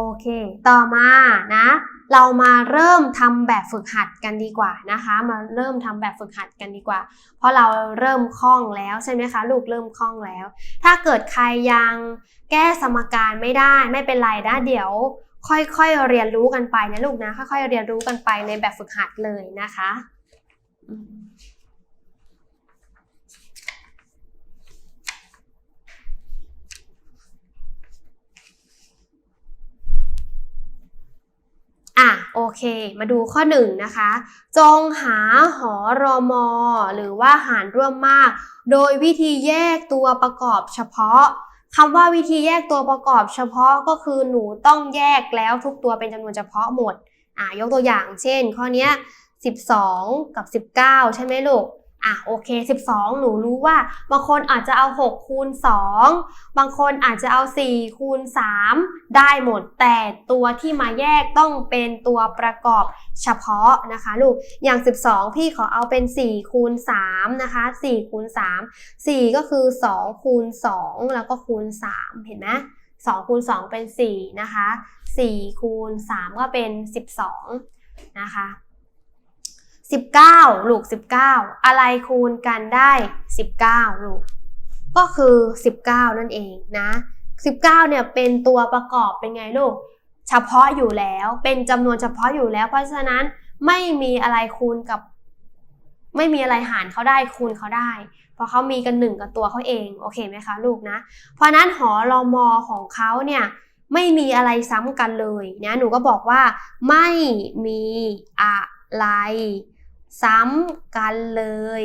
โอเค ต่อมานะ เรามาเริ่มทำแบบฝึกหัดกันดีกว่านะคะ มาเริ่มทำแบบฝึกหัดกันดีกว่า เพราะเราเริ่มคล่องแล้วใช่ไหมคะลูกเริ่มคล่องแล้ว ถ้าเกิดใครยังแก้สมการไม่ได้ไม่เป็นไรนะเดี๋ยวค่อยๆเรียนรู้กันไปนะลูกนะค่อยๆเรียนรู้กันไปในแบบฝึกหัดเลยนะคะ อะโอเค มาดูข้อหนึ่งนะคะ จงหาหอรอมอ หรือว่าหารร่วมมาก โดยวิธีแยกตัวประกอบเฉพาะคำว่าวิธีแยกตัวประกอบเฉพาะก็คือหนูต้องแยกแล้วทุกตัวเป็นจำนวนเฉพาะหมดอะยกตัวอย่างเช่น ข้อนี้12 กับ 19 ใช่ไหมลูก อะโอเค 12 หนูรู้ว่า บางคนอาจจะเอา 6 คูณ 2 บางคนอาจจะเอา 4 คูณ 3 ได้หมด แต่ตัวที่มาแยกต้องเป็นตัวประกอบเฉพาะนะคะลูก อย่าง 12 พี่ขอเอาเป็น 4 คูณ 3 นะคะ 4 คูณ 3 4 ก็คือ 2 คูณ 2 แล้วก็คูณ 3 เห็นไหม2คูณ 2 เป็น 4 นะคะ 4 คูณ 3 ก็เป็น 12 นะคะ 19 ลูก 19 อะไรคูณกันได้ 19 ลูก ก็คือ 19 นั่นเองนะ 19 เนี่ยเป็นตัวประกอบเป็นไงลูก เฉพาะอยู่แล้ว เป็นจำนวนเฉพาะอยู่แล้ว เพราะฉะนั้นไม่มีอะไรคูณกับ ไม่มีอะไรหารเขาได้คูณเขาได้ เพราะเขามีกันหนึ่งกับตัวเขาเอง โอเคไหมคะลูกนะ เพราะนั้นหอรอมอของเขาเนี่ยไม่มีอะไรซ้ำกันเลยนะหนูก็บอกว่าไม่มีอะไร ซ้ำกันเลย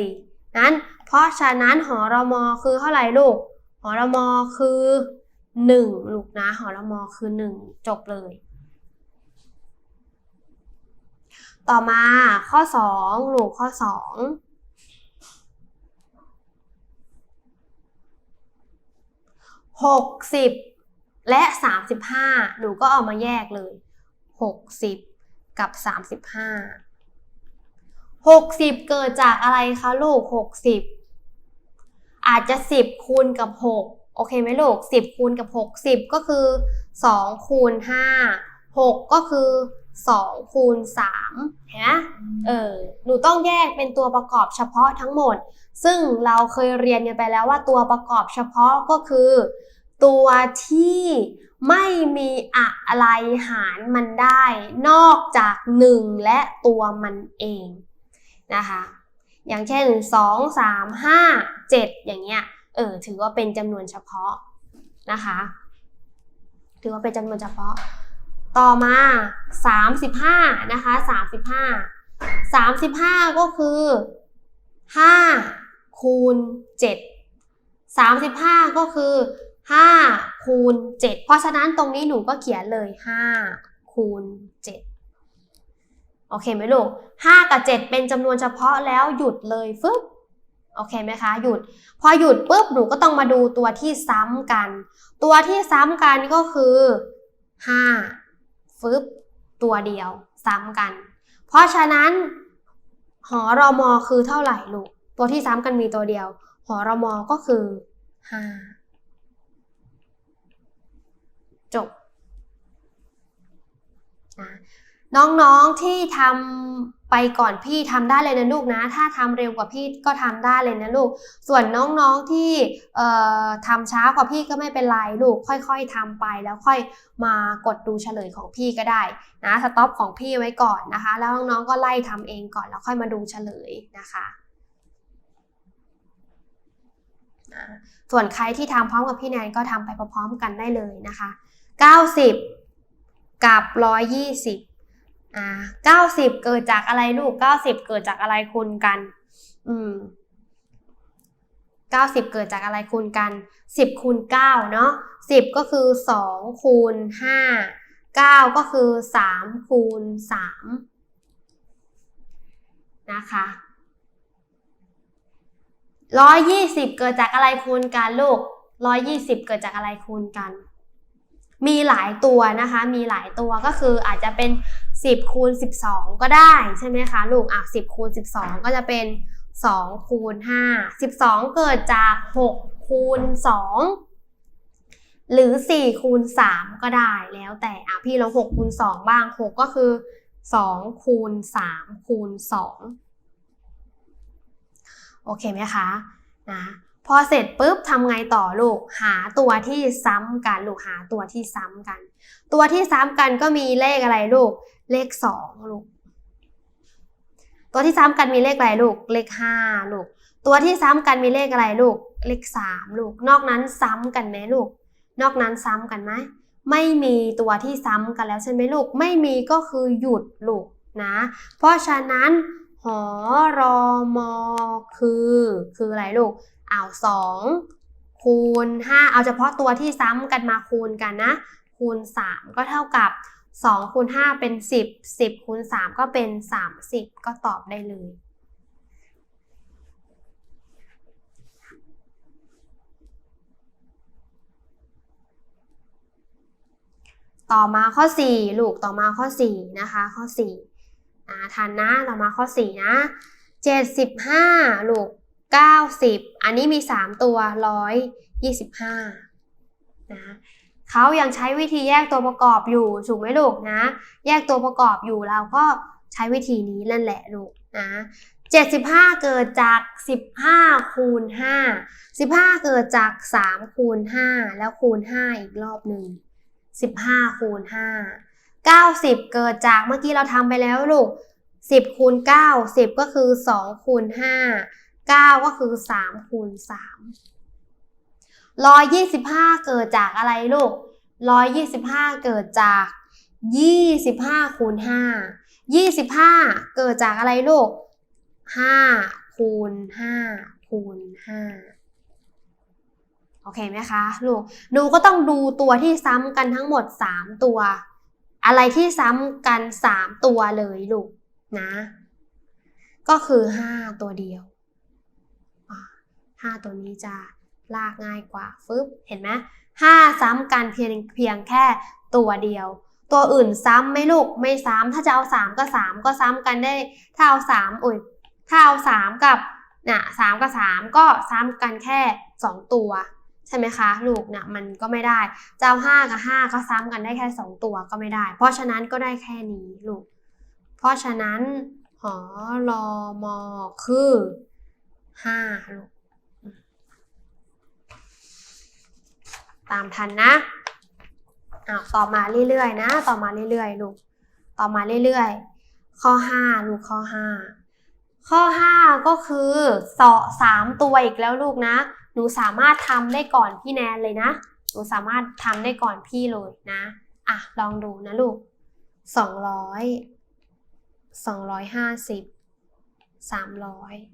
นั้นเพราะฉะนั้นหอรมอคือเท่าไหร่ลูก หอรมอคือ1ลูกนะหอรมอคือ 1 จบเลย ต่อมาข้อ 2 ลูกข้อ2 60และ35หนูก็เอามาแยกเลย60กับ35 60 เกิดจากอะไรคะลูก 60 อาจจะ 10 คูณกับ 6 โอเคไหมลูก 10 คูณกับ 60 ก็คือ 2 คูณ 5 6 ก็คือ2คูณ3เห็นไหมเออ หนูต้องแยกเป็นตัวประกอบเฉพาะทั้งหมด ซึ่งเราเคยเรียนกันไปแล้วว่าตัวประกอบเฉพาะก็คือ ตัวที่ไม่มีอะไรหารมันได้ นอกจาก 1 และตัวมันเอง นะคะ อย่างเช่น 2 3 5 7 อย่างเงี้ย เออ ถือว่าเป็นจำนวนเฉพาะนะคะ ถือว่าเป็นจำนวนเฉพาะ ต่อมา 35 นะคะ 35 35 ก็คือ 5 คูณ 7 35 ก็คือ 5 คูณ 7 เพราะฉะนั้นตรงนี้หนูก็เขียนเลย 5 คูณ 7 โอเคไหมลูก5กับ7เป็นจำนวนเฉพาะแล้วหยุดเลยฟึบโอเคไหมคะหยุด พอหยุดปุ๊บหนูก็ต้องมาดูตัวที่ซ้ำกัน ตัวที่ซ้ำกันก็คือ5ฟึบตัวเดียวซ้ำกัน เพราะฉะนั้น หอรอมอคือเท่าไหร่ลูกตัวที่ซ้ำกันมีตัวเดียว หอรอมอก็คือ5จบนะ น้องๆที่ทำไปก่อนพี่ทำได้เลยนะลูกนะ ถ้าทำเร็วกว่าพี่ก็ทำได้เลยนะลูก ส่วนน้องๆที่เอ่อทำช้ากว่าพี่ก็ไม่เป็นไรลูก ค่อยๆทำไปแล้วค่อยมากดดูเฉลยของพี่ก็ได้นะสต็อปของพี่ไว้ก่อนนะคะ แล้วน้องๆก็ไล่ทำเองก่อนแล้วค่อยมาดูเฉลยนะคะนะส่วนใครที่ทำพร้อมกับพี่แนนก็ทำไปพร้อมๆกันได้เลยนะคะ 90 กับ 120 อ่า90เกิดจากอะไรลูก90เกิดจากอะไรคูณกัน อืม90เกิดจากอะไรคูณกัน10คูณ9เนาะ10ก็คือ2คูณ5 9ก็คือ3คูณ3นะคะ120เกิดจากอะไรคูณกันลูก120เกิดจากอะไรคูณกัน มีหลายตัวนะคะ มีหลายตัวก็คืออาจจะเป็น 10คูณ12 ก็ได้ใช่ไหมคะลูกอะ10คูณ12 ก็จะเป็น2คูณ5 12 เกิดจาก 6 คูณ 2 หรือ 4 คูณ 3 ก็ได้แล้วแต่อะพี่ลอง6คูณ 2 บ้าง 6 ก็คือ 2 คูณ 3 คูณ 2 โอเคไหมคะนะ พอเสร็จปุ๊บทำไงต่อลูกหาตัวที่ซ้ำกัน ลูกหาตัวที่ซ้ำกัน ตัวที่ซ้ำกันก็มีเลขอะไรลูก เลข2ลูก ตัวที่ซ้ำกันมีเลขอะไรลูก เลข5ลูก ตัวที่ซ้ำกันมีเลขอะไรลูก เลข3ลูก นอกนั้นซ้ำกันไหมลูก นอกนั้นซ้ำกันไหมไม่มีตัวที่ซ้ำกันแล้วใช่ไหมลูก ไม่มีก็คือหยุดลูกนะ เพราะฉะนั้นหอรอมอคือ คืออะไรลูก อาสองคูณห้าเอาเฉพาะตัวที่ซ้ำกันมาคูณกันนะ คูณสามก็เท่ากับสองคูณห้าเป็นสิบสิบคูณสามก็เป็นสามสิบก็ตอบได้เลย ต่อมาข้อ 4 ลูกต่อมาข้อ 4 นะคะ ข้อ4อ่าทันนะ ต่อมาข้อ 4 นะ 75 ลูก 90 อันนี้มี 3 ตัว 125 นะเขายังใช้วิธีแยกตัวประกอบอยู่ถูกไหมลูกนะ แยกตัวประกอบอยู่เราก็ใช้วิธีนี้นั่นแหละลูกนะ75 เกิดจาก 15 คูณ 5 15 เกิดจาก 3 คูณ 5 แล้วคูณ 5 อีกรอบหนึ่ง 15 คูณ 5 90 เกิดจากเมื่อกี้เราทำไปแล้วลูก 10 คูณ 9 10 ก็คือ 2 คูณ 5 9 ก็คือ 3 คูณ 3 125 เกิดจากอะไรลูก 125 เกิดจาก 25 คูณ 5 25 เกิดจากอะไรลูก 5 คูณ 5 คูณ 5โอเคไหมคะลูกหนูก็ต้องดูตัวที่ซ้ำกันทั้งหมด 3 ตัว อะไรที่ซ้ำกัน 3 ตัวเลยลูกนะ ก็คือ 5 ตัวเดียว 5 ตัวนี้จะลากง่ายกว่าฟึบเห็นไหม5ซ้ำกันเพียงเพียงแค่ตัวเดียว ตัวอื่นซ้ำไหม่ลูกไม่ซ้ำถ้าจะเอา 3 ก็ 3 ก็ซ้ำกันได้ ถ้าเอา3อุ้ยถ้าเอา 3 กับน่ะ3กับ 3 ก็ซ้ำกันแค่ 2 ตัวใช่ไหมคะลูกเนี่ยมันก็ไม่ได้จะเอา5กับ 5 ก็ซ้ำกันได้แค่ 2 ตัวก็ไม่ได้ เพราะฉะนั้นก็ได้แค่นี้ลูก เพราะฉะนั้นหอรอมอคือ5ลูก ตามทันนะอ้าวต่อมาเรื่อยๆนะ ต่อมาเรื่อยๆลูก ต่อมาเรื่อยๆ ข้อ5ลูกข้อ5ข้อ5ก็คือสอสามตัวอีกแล้วลูกนะ หนูสามารถทำได้ก่อนพี่แนนเลยนะ หนูสามารถทำได้ก่อนพี่เลยนะ อะ ลองดูนะลูก200 250 300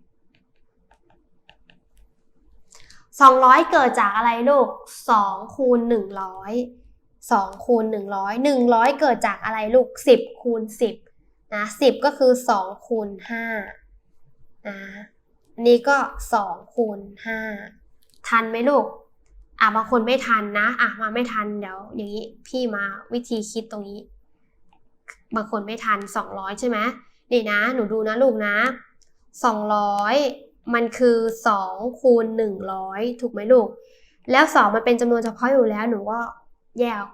200 เกิดจากอะไรลูก2คูณ100 2คูณ100 100 เกิดจากอะไรลูก 10คูณ10นะ10 ก็คือ 2คูณ5นะอันนี้ก็ 2คูณ5ทันไหมลูกอะบางคนไม่ทันนะอะมาไม่ทันเดี๋ยวอย่างนี้พี่มาวิธีคิดตรงนี้ บางคนไม่ทัน 200 ใช่ไหมนี่นะ หนูดูนะลูกนะ 200 มันคือ2คูณ100 ถูกไหมลูก แล้ว 2 มันเป็นจำนวนเฉพาะอยู่แล้วหนูก็แยก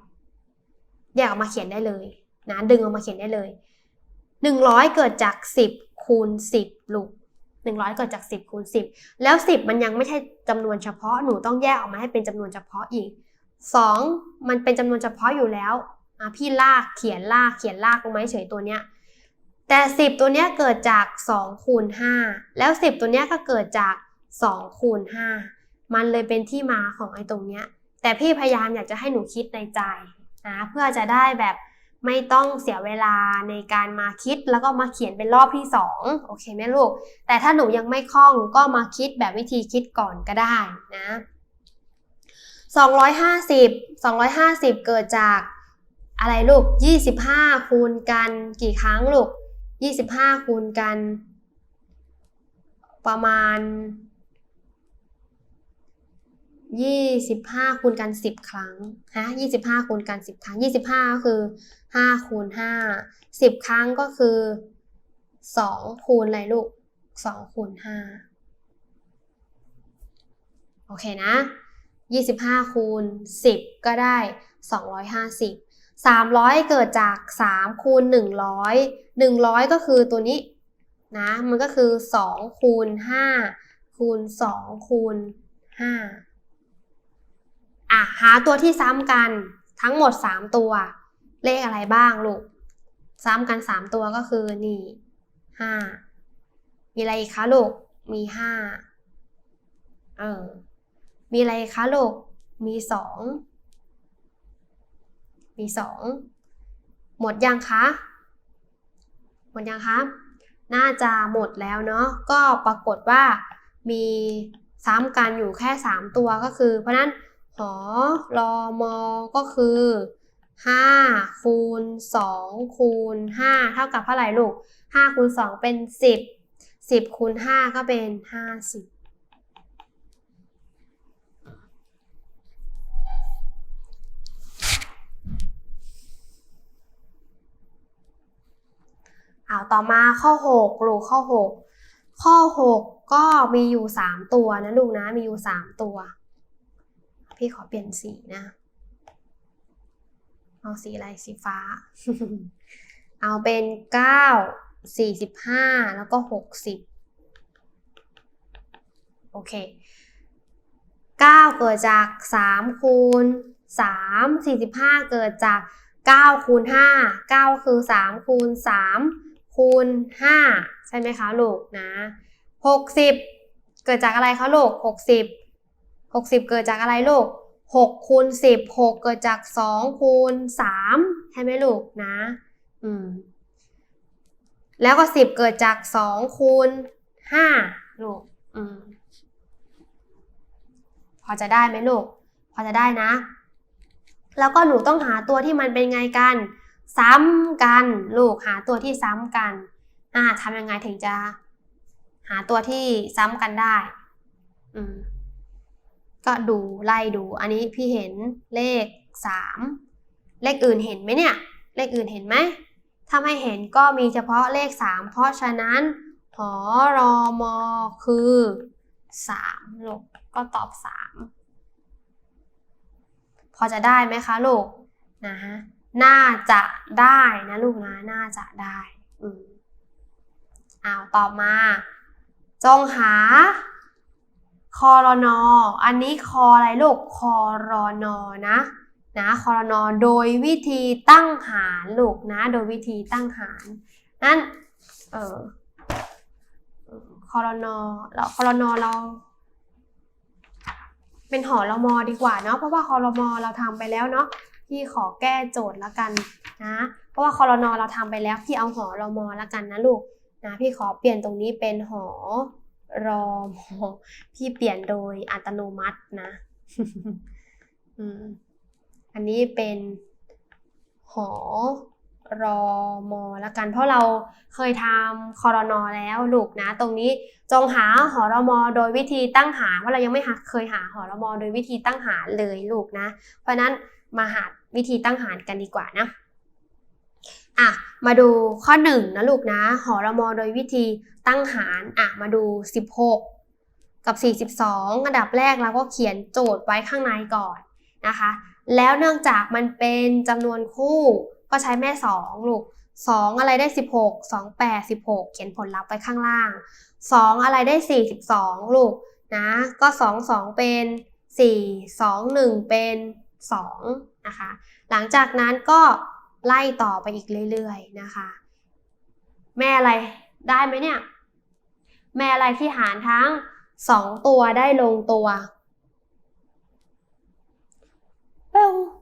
แยกออกมาเขียนได้เลยนะดึงออกมาเขียนได้เลย 100 เกิดจาก 10 คูณ 10 ลูก 100 เกิดจาก 10 คูณ 10 แล้ว 10 มันยังไม่ใช่จำนวนเฉพาะหนูต้องแยกออกมาให้เป็นจำนวนเฉพาะอีก 2 มันเป็นจำนวนเฉพาะอยู่แล้วอะพี่ลากเขียนลากเขียนลากลงมาเฉยตัวเนี้ย แต่ 10 ตัวเนี้ยเกิดจาก2คูณ5แล้ว 10 ตัวเนี้ยก็เกิดจาก2คูณ5มันเลยเป็นที่มาของไอ้ตรงเนี้ย แต่พี่พยายามอยากจะให้หนูคิดในใจนะเพื่อจะได้แบบไม่ต้องเสียเวลาในการมาคิดแล้วก็มาเขียนเป็นรอบที่ 2 โอเคไหมลูก แต่ถ้าหนูยังไม่คล่องก็มาคิดแบบวิธีคิดก่อนก็ได้นะ 250 250 เกิดจากอะไรลูก 25 คูณกันกี่ครั้งลูก 25 คูณกัน ประมาณ 25คูณกัน 10 ครั้งฮะ25คูณกัน 10 ครั้ง 25 ก็คือ 5 คูณ 5 10 ครั้งก็คือ 2 คูณอะไรลูก 2 คูณ 5 โอเคนะ 25 คูณ 10 ก็ได้ 250 300 เกิดจาก 3 คูณ 100 100 ก็คือตัวนี้นะ มันก็คือ 2 คูณ 5 คูณ 2 คูณ 5 อะ หาตัวที่ซ้ำกันทั้งหมด 3 ตัว เลขอะไรบ้างลูก ซ้ำกัน 3 ตัวก็คือ นี่ 5 มีอะไรอีกคะลูก มี 5 เออ มีอะไรคะลูก มี 2 มี2 หมดยังคะ หมดยังคะ น่าจะหมดแล้วเนาะ ก็ปรากฏว่ามีซ้ำกันอยู่แค่ 3 ตัวก็คือ เพราะนั้นหอรอมอก็คือ5คูณ2คูณ5เท่ากับเท่าไหร่ลูก5คูณ2เป็น 10 10คูณ5ก็เป็น 50 อาต่อมาข้อ6ลูกข้อ 6 ข้อ 6 ก็มีอยู่ 3 ตัวนะลูกนะมีอยู่ 3 ตัว พี่ขอเปลี่ยนสีนะ เอาสีอะไรสีฟ้า เอาเป็น 9 45 แล้วก็ 60 โอเค 9 เกิดจาก 3 คูณ 3 45 เกิดจาก9คูณ5 9 คือ 3 คูณ 3 คูณ 5 ใช่ไหมคะลูกนะ 60 เกิดจากอะไรคะลูก 60 60 เกิดจากอะไรลูก 6 คูณ 10 6 เกิดจาก 2 คูณ 3 ใช่ไหมลูกนะอืมแล้วก็ 10 เกิดจาก 2 คูณ 5 ลูกอืมพอจะได้ไหมลูก พอจะได้นะ แล้วก็หนูต้องหาตัวที่มันเป็นไงกัน ซ้ำกันลูกหาตัวที่ซ้ำกันอ่าทำยังไงถึงจะ หาตัวที่ซ้ำกันได้ อืมก็ดูไล่ดู อันนี้พี่เห็นเลขสามเลขอื่นเห็นไหมเนี่ย เลขอื่นเห็นไหมถ้าไม่เห็นก็มีเฉพาะเลขสามเพราะฉะนั้นหอรอมอคือสามลูกก็ตอบสามพอจะได้ไหมคะลูกนะฮะ น่าจะได้นะลูกนะ น่าจะได้อืมอ้าวตอมา จงหาคอรนออันนี้คออะไรลูกคอรอนอนะนะคอรนอโดยวิธีตั้งหารลูกนะ โดยวิธีตั้งหารนั่นเออคอรนอเราคอรนอเรา เป็นหอรมอดีกว่าเนาะเพราะว่าคอรมอเราทำไปแล้วเนาะ พี่ขอแก้โจทย์แล้วกันนะ เพราะว่าคอรนอเราทำไปแล้วพี่เอาหอรอมอล้วกันนะลูกนะพี่ขอเปลี่ยนตรงนี้เป็นหอรอมอพี่เปลี่ยนโดยอัตโนมัตินะอันนี้เป็นหอรอมอละกัน เพราะเราเคยทำคอรนอแล้วลูกนะ ตรงนี้จงหาหอรอมอโดยวิธีตั้งหารเพราะเรายังไม่เคยหาหอรอมอโดยวิธีตั้งหารเลยลูกนะ เพราะนั้น มาหาวิธีตั้งหารกันดีกว่านะอะมาดูข้อหนึ่งนะลูกนะ หอรมอโดยวิธีตั้งหารอะมาดู 16 กับ 42 อันดับแรกเราก็เขียนโจทย์ไว้ข้างในก่อนนะคะ แล้วเนื่องจากมันเป็นจำนวนคู่ก็ใช้แม่ 2 ลูก 2 อะไรได้ 16 2 8 16 เขียนผลลัพธ์ไว้ข้างล่าง 2 อะไรได้ 42 ลูกนะ ก็ 2 2 เป็น 4 2 1 เป็น 2นะคะ หลังจากนั้นก็ไล่ต่อไปอีกเรื่อยๆนะคะ แม่อะไรได้ไหมเนี่ย แม่อะไรที่หารทั้ง 2 ตัวได้ลงตัว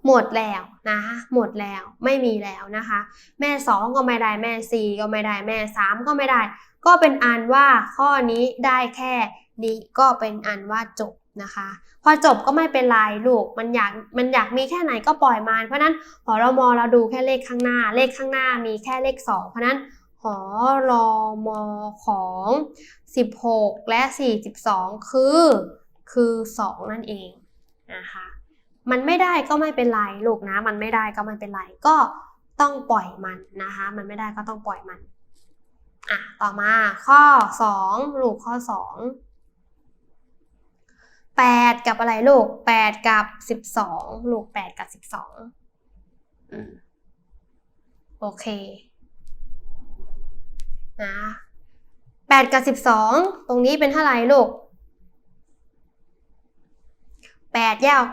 หมดแล้วนะคะหมดแล้วไม่มีแล้วนะคะ แม่ 2 ก็ไม่ได้แม่ 4 ก็ไม่ได้แม่ 3 ก็ไม่ได้ ก็เป็นอันว่าข้อนี้ได้แค่นี้ก็เป็นอันว่าจบ นะคะ พอจบก็ไม่เป็นไรลูก มันอยากมันอยากมีแค่ไหนก็ปล่อยมัน เพราะนั้นหอรมอเราดูแค่เลขข้างหน้า เลขข้างหน้ามีแค่เลข 2 เพราะนั้นหอรอมอของ 16 และ 42 คือ คือ 2 นั่นเองนะคะ มันไม่ได้ก็ไม่เป็นไรลูกนะ มันไม่ได้ก็ไม่เป็นไร ก็ต้องปล่อยมันนะคะ มันไม่ได้ก็ต้องปล่อยมัน อะ ต่อมาข้อ 2 ลูกข้อ 2 แปดกับอะไรลูกแปดกับสิบสองลูกแปดกับสิบสองอืมโอเคนะแปดกับสิบสองตรงนี้เป็นเท่าไหร่ลูกแปดแยก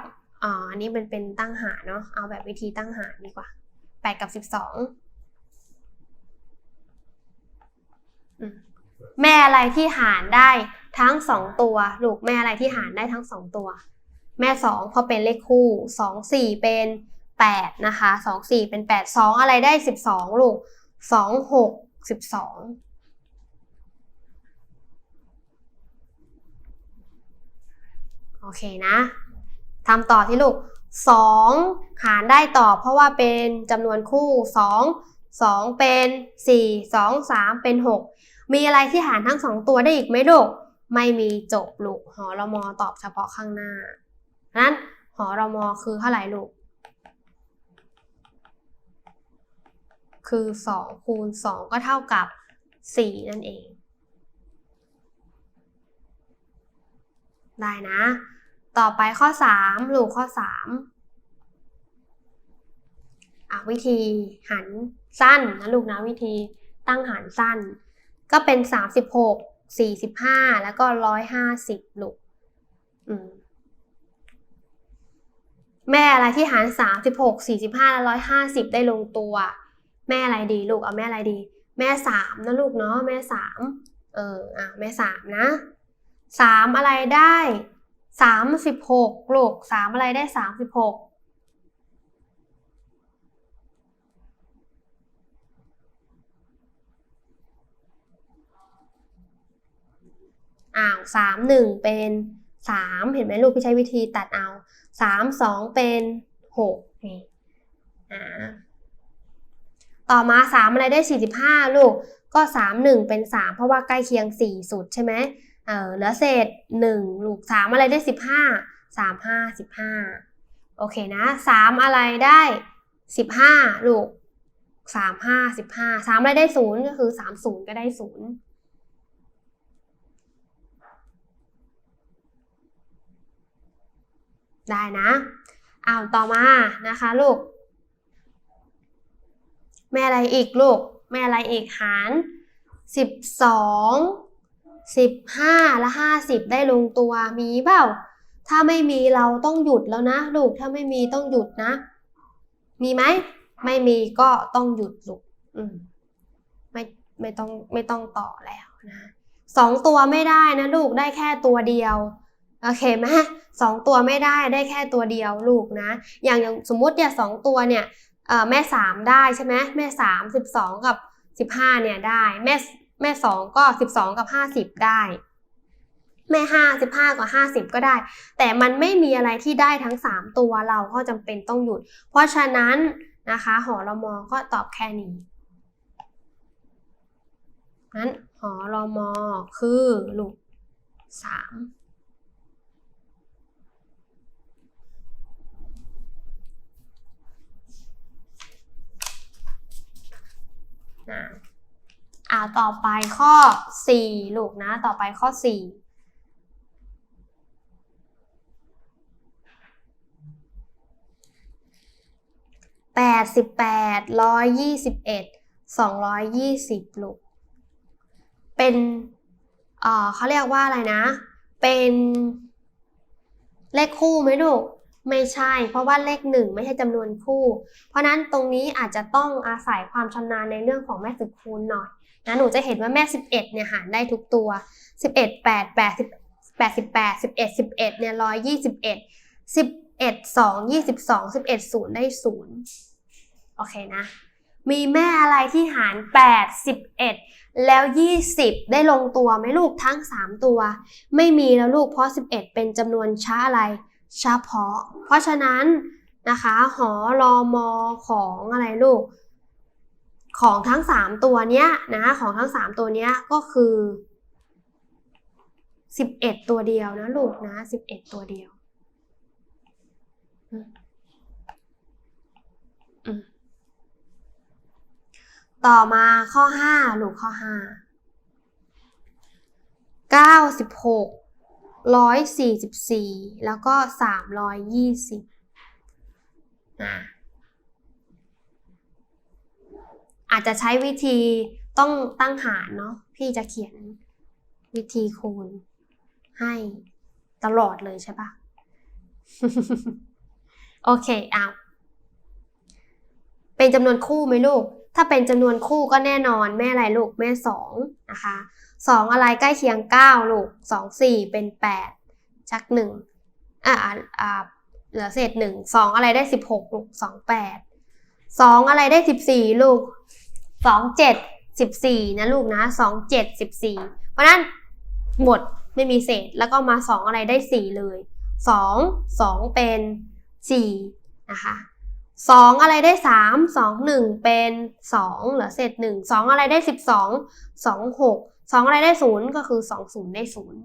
อ๋ออันนี้เป็นเป็นตั้งหารเนาะ เอาแบบวิธีตั้งหารดีกว่าแปดกับสิบสองแม่อะไรที่หารได้ ทั้งสองตัว ลูกแม่อะไรที่หารได้ทั้งสองตัว แม่สองพอเป็นเลขคู่สองสี่เป็นแปดนะคะสองสี่เป็นแปดสองอะไรได้สิบสองลูกสองหกสิบสองโอเคนะทำต่อที่ลูกสองหารได้ต่อเพราะว่าเป็นจำนวนคู่สองสองเป็นสี่สองสามเป็นหกมีอะไรที่หารทั้งสองตัวได้อีกไหมลูก ไม่มีจบลูกหอรมอตอบเฉพาะข้างหน้านั้นหอรมอคือเท่าไหร่ลูก คือสองคูณสองก็เท่ากับสี่นั่นเอง ได้นะ ต่อไปข้อสามลูกข้อสามอะวิธีหันสั้นนะลูกนะวิธีตั้งหันสั้น ก็เป็น 36 สี่สิบห้าแล้วก็ร้อยห้าสิบลูกแม่อะไรที่หารสามสิบหกสี่สิบห้าและร้อยห้าสิบได้ลงตัว แม่อะไรดีลูกเอาแม่อะไรดี แม่สามนะลูกเนาะแม่สามเอออะแม่สามนะสามอะไรได้สามสิบหกลูกสามอะไรได้สามสิบหก อ้าวสามหนึ่งเป็นสามเห็นไหมลูกพี่ใช้วิธีตัดเอาสามสองเป็นหกนี่อ่าต่อมาสามอะไรได้สี่สิบห้าลูกก็สามหนึ่งเป็นสามเพราะว่าใกล้เคียงสี่สุดใช่ไหมเออเหลือเศษหนึ่งลูกสามอะไรได้สิบห้าสามห้าสิบห้าโอเคนะสามอะไรได้สิบห้าลูกสามห้าสิบห้าสามอะไรได้ศูนย์ก็คือสามศูนย์ก็ได้ศูนย์ ได้นะอ้าวต่อมานะคะลูก แม่อะไรอีกลูก แม่อะไรอีกหารสิบสองสิบห้าและห้าสิบได้ลงตัวมีเปล่า ถ้าไม่มีเราต้องหยุดแล้วนะลูกถ้าไม่มีต้องหยุดนะ มีไหมไม่มีก็ต้องหยุดลูกอืมไม่ไม่ต้องไม่ต้องต่อแล้วนะสองตัวไม่ได้นะลูกได้แค่ตัวเดียว โอเคไหมสองตัวไม่ได้ได้แค่ตัวเดียวลูกนะ อย่างอย่างสมมุติเนี่ยสองตัวเนี่ยแม่สามได้ใช่ไหมแม่สามสิบสองกับสิบห้าเนี่ยได้แม่แม่สองก็สิบสองกับห้าสิบได้แม่ห้าสิบห้ากับห้าสิบก็ได้ แต่มันไม่มีอะไรที่ได้ทั้งสามตัวเราก็จำเป็นต้องหยุด เพราะฉะนั้นนะคะหอรมอก็ตอบแค่นี้นั้นหอรมอคือลูกสาม นะอ่าต่อไปข้อ 4 ลูกนะ ต่อไปข้อ 4แปดสิบแปดร้อยยี่สิบเอ็ดสองร้อยยี่สิบลูก เป็นเออเขาเรียกว่าอะไรนะ เป็นเลขคู่ไหมลูก ไม่ใช่ เพราะว่าเลขหนึ่งไม่ใช่จำนวนคู่ เพราะนั้นตรงนี้อาจจะต้องอาศัยความชำนาญในเรื่องของแม่สึกคูณหน่อยนะหนูจะเห็นว่าแม่ 11เนี่ยหารได้ทุกตัว 11 8 8 88 11 11เนี่ย121 11 2 22 11 0 ได้ 0 โอเคนะ มีแม่อะไรที่หาร 8 11 แล้ว 20 ได้ลงตัวไหมลูกทั้ง 3 ตัว ไม่มีแล้วลูกเพราะ 11 เป็นจำนวนช้าอะไร เฉพาะ เพราะฉะนั้นนะคะ หอรอมอของอะไรลูก ของทั้ง 3 ตัวเนี้ยนะ ของทั้ง 3 ตัวเนี้ยก็คือ 11 ตัวเดียวนะลูกนะ 11 ตัวเดียวต่อมาข้อ 5 ลูกข้อ 5 96 644 แล้วก็ 320อะอาจจะใช้วิธีต้องตั้งหารเนาะพี่จะเขียนวิธีคูณให้ตลอดเลยใช่ปะโอเคเอาเป็นจำนวนคู่ไหมลูก ถ้าเป็นจำนวนคู่ก็แน่นอนแม่อะไรลูกแม่สองนะคะ สองอะไรใกล้เคียงเก้าลูกสองสี่เป็นแปดชักหนึ่งอ่าอ่าเหลือเศษหนึ่งสองอะไรได้สิบหกลูกสองแปดสองอะไรได้สิบสี่ลูกสองเจ็ดสิบสี่นะลูกนะสองเจ็ดสิบสี่เพราะนั้นหมดไม่มีเศษแล้วก็มาสองอะไรได้สี่เลยสองสองเป็นสี่นะคะสองอะไรได้สามสองหนึ่งเป็นสองเหลือเศษหนึ่งสองอะไรได้สิบสองสองหก สองอะไรได้ศูนย์ก็คือสองศูนย์ได้ศูนย์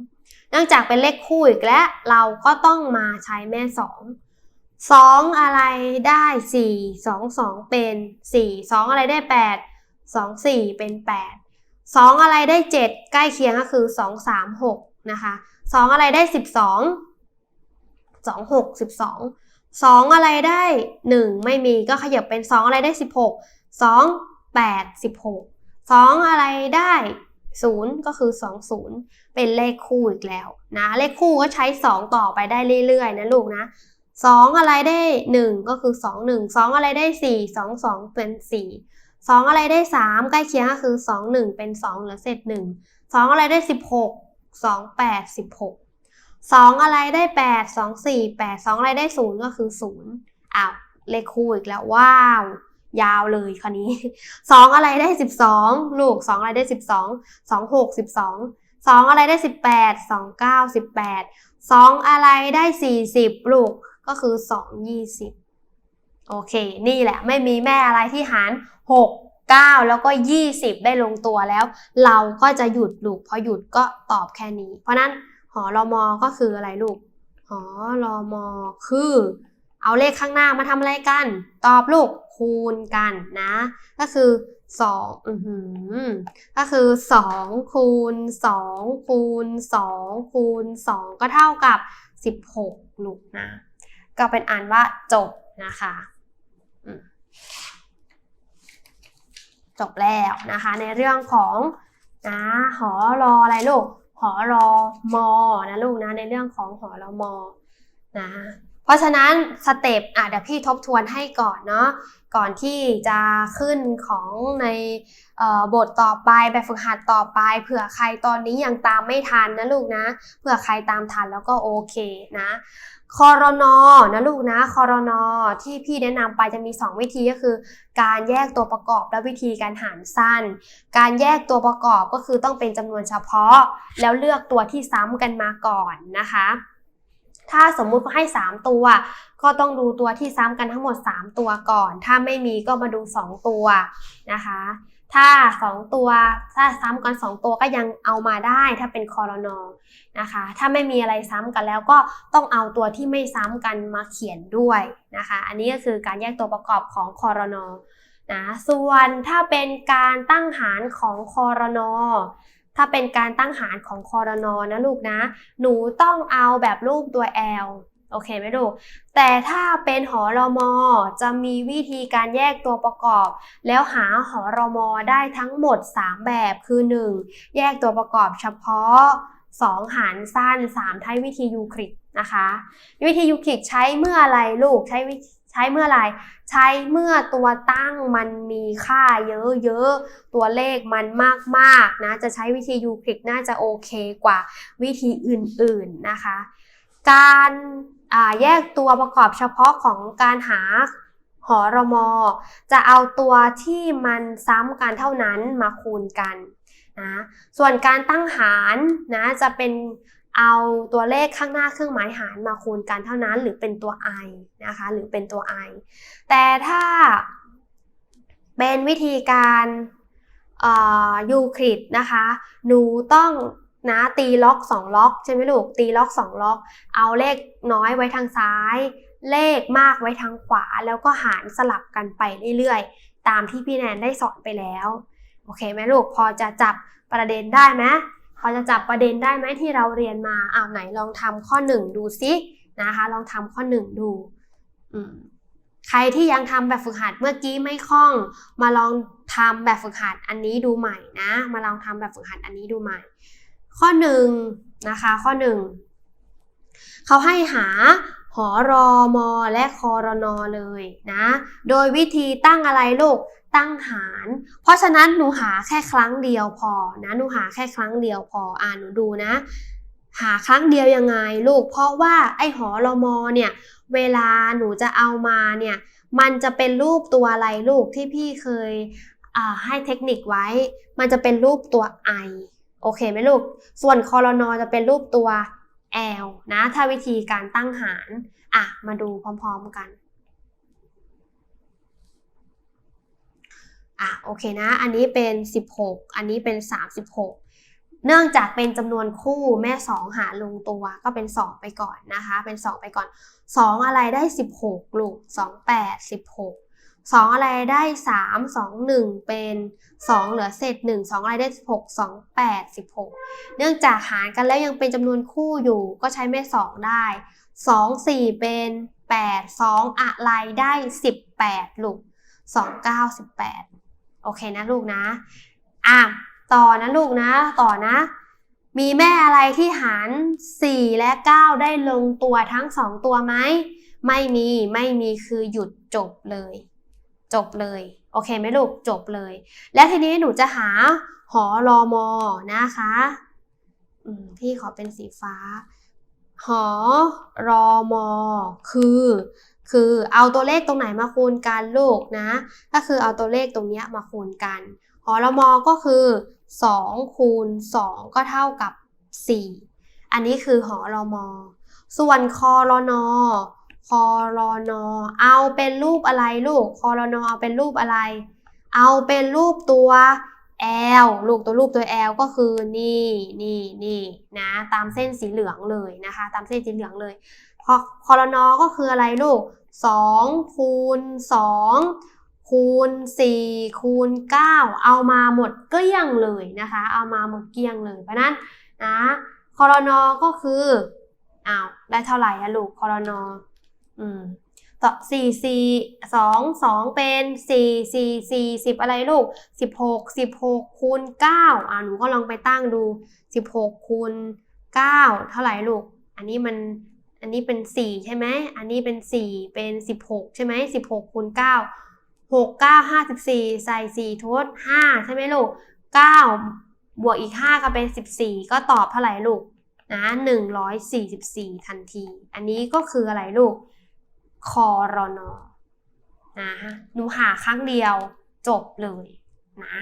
เนื่องจากเป็นเลขคู่อีกแล้วเราก็ต้องมาใช้แม่สองสองอะไรได้สี่สองสองเป็นสี่สองอะไรได้แปดสองสี่เป็นแปดสองอะไรได้เจ็ดใกล้เคียงก็คือสองสามหกนะคะสองอะไรได้สิบสองสองหกสิบสองสองอะไรได้หนึ่งไม่มีก็ขยับเป็นสองอะไรได้สิบหกสองแปดสิบหกสองอะไรได้ ศูนย์ก็คือสองศูนย์เป็นเลขคู่อีกแล้วนะเลขคู่ก็ใช้สองต่อไปได้เรื่อยๆนะลูกนะสองอะไรได้หนึ่งก็คือสองหนึ่งสองอะไรได้สี่สองสองเป็นสี่สองอะไรได้สามใกล้เคียงก็คือสองหนึ่งเป็นสองเหลือเศษหนึ่งสองอะไรได้สิบหกสองแปดสิบหกสองอะไรได้แปดสองสี่แปดสองอะไรได้ศูนย์ก็คือศูนย์อ้าวเลขคู่อีกแล้วว้าว ยาวเลยคราวนี้สองอะไรได้สิบสองลูกสองอะไรได้สิบสองสองหกสิบสองสองอะไรได้สิบแปดสองเก้าสิบแปดสองอะไรได้สี่สิบลูกก็คือสองยี่สิบโอเค นี่แหละไม่มีแม่อะไรที่หารหกเก้าแล้วก็ยี่สิบได้ลงตัวแล้ว เราก็จะหยุดลูกพอหยุดก็ตอบแค่นี้ เพราะนั้นหอรอมอก็คืออะไรลูกหอรอมอคือ เอาเลขข้างหน้ามาทำอะไรกัน ตอบลูก คูณกันนะ ก็คือสองอืก็คือสองคูณสองคูณสองคูณสองก็เท่ากับสิบหกลูกนะ ก็เป็นอันว่าจบนะคะจบแล้วนะคะในเรื่องของนะหอรออะไรลูกหอรอมอนะลูกนะในเรื่องของหอรอมอนะ เพราะฉะนั้นสเต็ปอะเดี๋ยวพี่ทบทวนให้ก่อนเนาะก่อนที่จะขึ้นของในบทต่อไปแบบฝึกหัดต่อไป เผื่อใครตอนนี้ยังตามไม่ทันนะลูกนะเผื่อใครตามทันแล้วก็โอเคนะคอรนอนะลูกนะคอรนอที่พี่แนะนำไปจะมี 2 วิธีก็คือ การแยกตัวประกอบและวิธีการหารสั้น การแยกตัวประกอบก็คือต้องเป็นจำนวนเฉพาะ แล้วเลือกตัวที่ซ้ำกันมาก่อนนะคะ ถ้าสมมุติเขาให้ 3 ตัว ก็ต้องดูตัวที่ซ้ำกันทั้งหมด 3 ตัวก่อน ถ้าไม่มีก็มาดู 2 ตัวนะคะ ถ้า 2 ตัว ถ้าซ้ำกัน 2 ตัวก็ยังเอามาได้ ถ้าเป็นคอรนอนะคะ ถ้าไม่มีอะไรซ้ำกันแล้วก็ต้องเอาตัวที่ไม่ซ้ำกันมาเขียนด้วยนะคะ อันนี้ก็คือการแยกตัวประกอบของคอรนอนะ ส่วนถ้าเป็นการตั้งหารของคอรนอ ถ้าเป็นการตั้งหารของคอรนอนะลูกนะ หนูต้องเอาแบบรูปตัว L โอเคไหมลูก แต่ถ้าเป็นหอรมอจะมีวิธีการแยกตัวประกอบ แล้วหาหอรมอได้ทั้งหมด 3 แบบคือ 1. แยกตัวประกอบเฉพาะ 2 หารสั้น 3 ใช้วิธียูคลิดนะคะ วิธียูคลิดใช้เมื่ออะไรลูกใช้ใช้เมื่อไร ใช้เมื่อตัวตั้งมันมีค่าเยอะๆ ตัวเลขมันมากๆนะ จะใช้วิธียูคลิดน่าจะโอเคกว่าวิธีอื่นๆนะคะ การแยกตัวประกอบเฉพาะของการหาหอรมอ จะเอาตัวที่มันซ้ำกันเท่านั้นมาคูณกันนะ ส่วนการตั้งหารนะจะเป็น เอาตัวเลขข้างหน้าเครื่องหมายหารมาคูณกันเท่านั้น หรือเป็นตัว i นะคะหรือเป็นตัว i แต่ถ้าเป็นวิธีการยูคลิดนะคะ หนูต้องนะตีล็อก2ล็อกใช่ไหมลูกตีล็อก2ล็อก เอาเลขน้อยไว้ทางซ้าย เลขมากไว้ทางขวา แล้วก็หารสลับกันไปเรื่อยๆ ตามที่พี่แนนได้สอนไปแล้ว โอเคไหมลูกพอจะจับประเด็นได้ไหม พอจะจับประเด็นได้ไหมที่เราเรียนมาอ้าวไหนลองทำข้อหนึ่งดูซินะคะ ลองทำข้อหนึ่งดูใครที่ยังทำแบบฝึกหัดเมื่อกี้ไม่คล่อง มาลองทำแบบฝึกหัดอันนี้ดูใหม่นะ มาลองทำแบบฝึกหัดอันนี้ดูใหม่ ข้อหนึ่งนะคะ ข้อหนึ่งเขาให้หาหอรอมอและคอรนอเลยนะ โดยวิธีตั้งอะไรลูก ตั้งหาร เพราะฉะนั้นหนูหาแค่ครั้งเดียวพอนะหนูหาแค่ครั้งเดียวพออ่าหนูดูนะ หาครั้งเดียวยังไงลูก เพราะว่าไอ้หอรมอเนี่ยเวลาหนูจะเอามาเนี่ยมันจะเป็นรูปตัวอะไรลูกที่พี่เคยให้เทคนิคไว้ มันจะเป็นรูปตัว i โอเคไหมลูก ส่วนคอรนอจะเป็นรูปตัว l นะ ถ้าวิธีการตั้งหาร อะ มาดูพร้อมๆกัน อะโอเคนะ อันนี้เป็น 16 อันนี้เป็น 36 เนื่องจากเป็นจำนวนคู่แม่ 2 หารลงตัวก็เป็น 2 ไปก่อนนะคะ เป็น 2 ไปก่อน 2 อะไรได้ 16ลูก2 8 16 2 อะไรได้ 3 2 1 เป็น 2 เหลือเศษ 1 2 อะไรได้ 16 2 8 16 เนื่องจากหารกันแล้วยังเป็นจำนวนคู่อยู่ก็ใช้แม่ 2 ได้ 2 4 เป็น 8 2 อะไรได้ 18ลูก2 9 18 โอเคนะลูกนะ อะ ต่อนะลูกนะ ต่อนะ มีแม่อะไรที่หาร 4 และ 9 ได้ลงตัวทั้ง 2 ตัวไหม ไม่มี ไม่มีคือหยุดจบเลย จบเลย โอเคไหมลูก จบเลย แล้วทีนี้หนูจะหาหอรอมอนะคะพี่ขอเป็นสีฟ้า หอรอมอคือ คือเอาตัวเลขตรงไหนมาคูณกันลูกนะ ก็คือเอาตัวเลขตรงนี้มาคูณกันหอรมอก็คือ 2 คูณ 2 ก็เท่ากับ 4 อันนี้คือหอรมอ ส่วนคอรนอคอรนอเอาเป็นรูปอะไรลูกคอรนอเอาเป็นรูปอะไร เอาเป็นรูปตัว L ลูกตัวรูปตัว L ก็คือนี่นี่นี่นะ ตามเส้นสีเหลืองเลยนะคะ ตามเส้นสีเหลืองเลย พอคอรนอก็คืออะไรลูก2คูณ2คูณ4คูณ9เอามาหมดเกลี้ยงเลยนะคะ เอามาหมดเกลี้ยงเลยเพราะนั้นนะคอรนอก็คืออ้าวได้เท่าไหร่อะลูกคอรนออืมต่อสี่สี่สองสองเป็นสี่สี่สี่สิบอะไรลูกสิบหกสิบหกคูณเก้าอ่าหนูก็ลองไปตั้งดูสิบหกคูณเก้าเท่าไหร่ลูก อันนี้มัน อันนี้เป็นสี่ใช่ไหม อันนี้เป็นสี่เป็นสิบหกใช่ไหมสิบหกคูณเก้าหกเก้าห้าสิบสี่ใส่สี่ทดห้าใช่ไหมลูกเก้าบวกอีกห้าก็เป็นสิบสี่ก็ตอบเท่าไหร่ลูกนะหนึ่งร้อยสี่สิบสี่ทันที อันนี้ก็คืออะไรลูก คอรอนอนะหนูหาครั้งเดียวจบเลยนะ